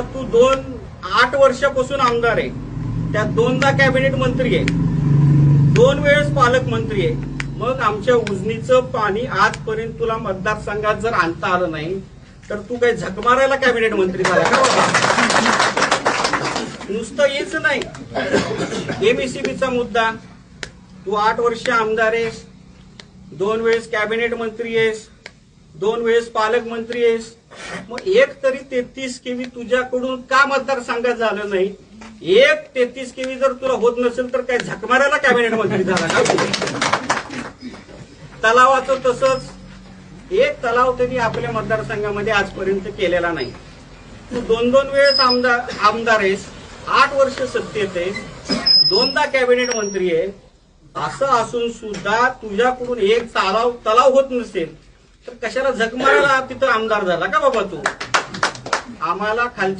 तू दोन आठ वर्षापासून आमदार आहे. त्यात दोनदा कॅबिनेट मंत्री आहे. दोन वेळेस पालकमंत्री आहे. मग आमच्या उजनीचं पाणी आजपर्यंत तुला मतदारसंघात जर आणता आलं नाही तर तू काही झकमारायला कॅबिनेट मंत्री झाला का बाबा? नुसतं हेच नाही. एमएससीबीचा मुद्दा. तू आठ वर्ष आमदार आहेस. दोन वेळेस कॅबिनेट मंत्री आहेस. दोन वेळेस पालकमंत्री आहेस. मग एक तरी तेहतीस केवी तुझ्याकडून का मतदारसंघात झालं नाही? एक तेहतीस केवी जर तुला होत नसेल तर काय झकमारायला कॅबिनेट मंत्री झाला का? तलावाचं तसंच एक तलाव तरी आपल्या मतदारसंघामध्ये आजपर्यंत केलेला नाही. तू दोन दोन वेळेस आमदार आमदार आहेस आठ वर्ष सत्तेत आहेस दोनदा कॅबिनेट मंत्री आहे. असं असून सुद्धा तुझ्याकडून एक तलाव तलाव होत नसेल तर कशाला झकमारायला तिथं आमदार झाला का बाबा तू? आम्हाला खालच्या